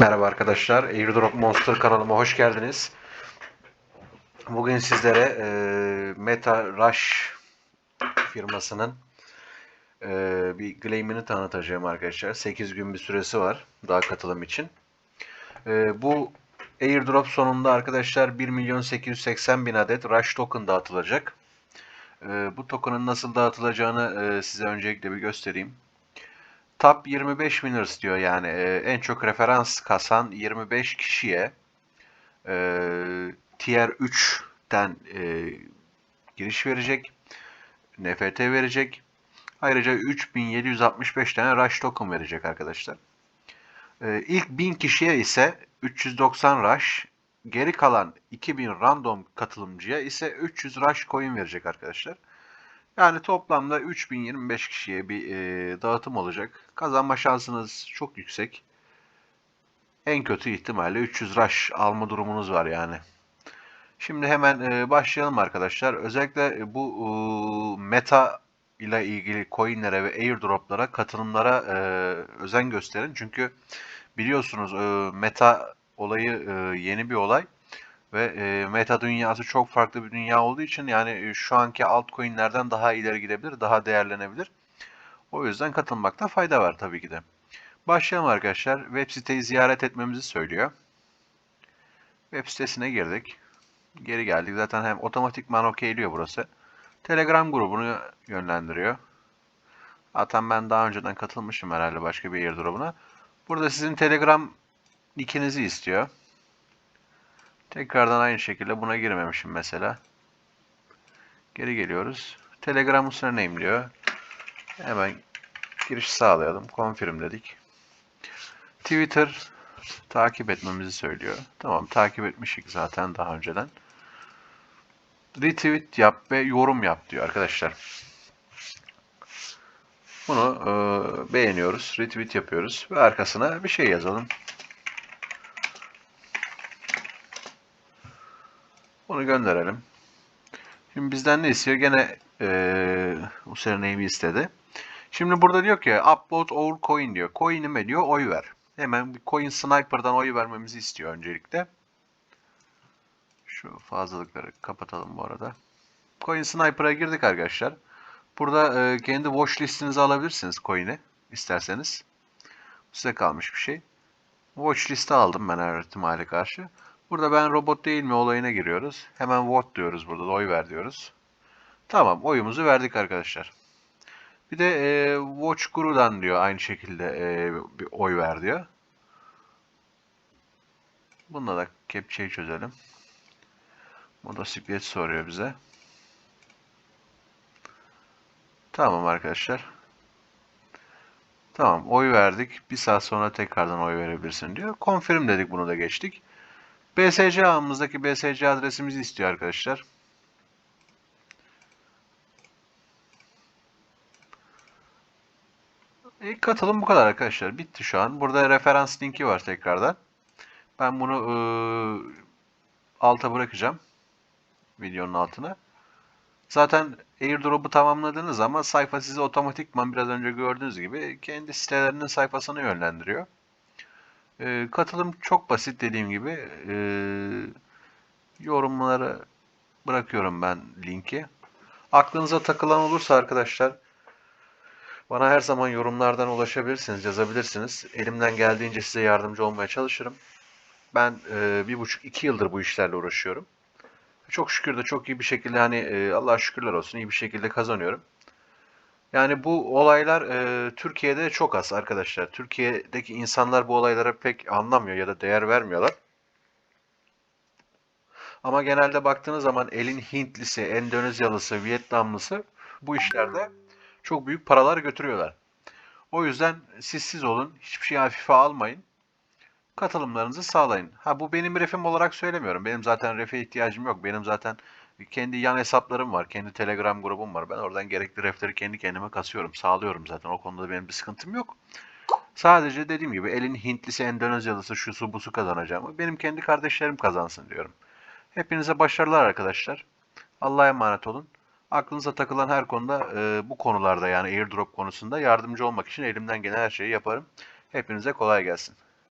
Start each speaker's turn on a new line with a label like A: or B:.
A: Merhaba arkadaşlar, Airdrop Monster kanalıma hoş geldiniz. Bugün sizlere e, Meta Rush firmasının e, bir claim'ini tanıtacağım arkadaşlar. 8 gün bir süresi var daha katılım için. E, bu Airdrop sonunda arkadaşlar 1 milyon 880 bin adet Rush token dağıtılacak. E, bu token'ın nasıl dağıtılacağını e, size öncelikle bir göstereyim. Top 25 winners diyor yani e, en çok referans kasan 25 kişiye e, Tier 3'ten e, giriş verecek. NFT verecek. Ayrıca 3765 tane Rush token verecek arkadaşlar. E, ilk 1000 kişiye ise 390 Rush, geri kalan 2000 random katılımcıya ise 300 Rush coin verecek arkadaşlar. Yani toplamda 3025 kişiye bir e, dağıtım olacak. Kazanma şansınız çok yüksek. En kötü ihtimalle 300 rush alma durumunuz var yani. Şimdi hemen e, başlayalım arkadaşlar. Özellikle bu e, meta ile ilgili coinlere ve airdroplara katılımlara e, özen gösterin. Çünkü biliyorsunuz e, meta olayı e, yeni bir olay. Ve e, meta dünyası çok farklı bir dünya olduğu için yani e, şu anki altcoin'lerden daha ileri gidebilir, daha değerlenebilir. O yüzden katılmakta fayda var tabii ki de. Başlayalım arkadaşlar. Web siteyi ziyaret etmemizi söylüyor. Web sitesine girdik. Geri geldik. Zaten hem otomatikman okeyliyor burası. Telegram grubunu yönlendiriyor. Zaten ben daha önceden katılmışım herhalde başka bir airdrop'una. Burada sizin Telegram nickinizi istiyor. Tekrardan aynı şekilde buna girmemişim mesela. Geri geliyoruz. Telegram username diyor. Hemen giriş sağlayalım. Confirm dedik. Twitter takip etmemizi söylüyor. Tamam takip etmişik zaten daha önceden. Retweet yap ve yorum yap diyor arkadaşlar. Bunu e, beğeniyoruz. Retweet yapıyoruz. Ve arkasına bir şey yazalım. Bunu gönderelim. Şimdi bizden ne istiyor? Gene e, username'i istedi. Şimdi burada diyor ki upload our coin diyor. Coin'ime diyor oy ver. Hemen bir coin sniper'dan oy vermemizi istiyor öncelikle. Şu fazlalıkları kapatalım bu arada. Coin sniper'a girdik arkadaşlar. Burada e, kendi watch listinizi alabilirsiniz coin'i isterseniz. Size kalmış bir şey. Watch liste aldım ben her ihtimale karşı. Burada ben robot değil mi olayına giriyoruz. Hemen vote diyoruz burada da oy ver diyoruz. Tamam oyumuzu verdik arkadaşlar. Bir de e, Watch Guru'dan diyor aynı şekilde e, bir oy ver diyor. Bununla da kepçeyi çözelim. Motosiklet soruyor bize. Tamam arkadaşlar. Tamam oy verdik. Bir saat sonra tekrardan oy verebilirsin diyor. Confirm dedik bunu da geçtik. BSC ağımızdaki BSC adresimizi istiyor arkadaşlar. İlk katılım bu kadar arkadaşlar. Bitti şu an. Burada referans linki var tekrardan. Ben bunu e, alta bırakacağım. Videonun altına. Zaten airdrop'u tamamladığınız zaman sayfa sizi otomatikman biraz önce gördüğünüz gibi kendi sitelerinin sayfasına yönlendiriyor. E, katılım çok basit dediğim gibi. E, yorumlara bırakıyorum ben linki. Aklınıza takılan olursa arkadaşlar bana her zaman yorumlardan ulaşabilirsiniz, yazabilirsiniz. Elimden geldiğince size yardımcı olmaya çalışırım. Ben e, bir buçuk, iki yıldır bu işlerle uğraşıyorum. Çok şükür de çok iyi bir şekilde hani e, Allah'a şükürler olsun iyi bir şekilde kazanıyorum. Yani bu olaylar e, Türkiye'de çok az arkadaşlar. Türkiye'deki insanlar bu olaylara pek anlamıyor ya da değer vermiyorlar. Ama genelde baktığınız zaman elin Hintlisi, Endonezyalısı, Vietnamlısı bu işlerde çok büyük paralar götürüyorlar. O yüzden siz siz olun, hiçbir şeyi hafife almayın. Katılımlarınızı sağlayın. Ha bu benim refim olarak söylemiyorum. Benim zaten refe ihtiyacım yok. Benim zaten kendi yan hesaplarım var. Kendi Telegram grubum var. Ben oradan gerekli refleri kendi kendime kasıyorum. Sağlıyorum zaten. O konuda benim bir sıkıntım yok. Sadece dediğim gibi elin Hintlisi, Endonezyalısı, şusu busu kazanacağım. Benim kendi kardeşlerim kazansın diyorum. Hepinize başarılar arkadaşlar. Allah'a emanet olun. Aklınıza takılan her konuda e, bu konularda yani airdrop konusunda yardımcı olmak için elimden gelen her şeyi yaparım. Hepinize kolay gelsin.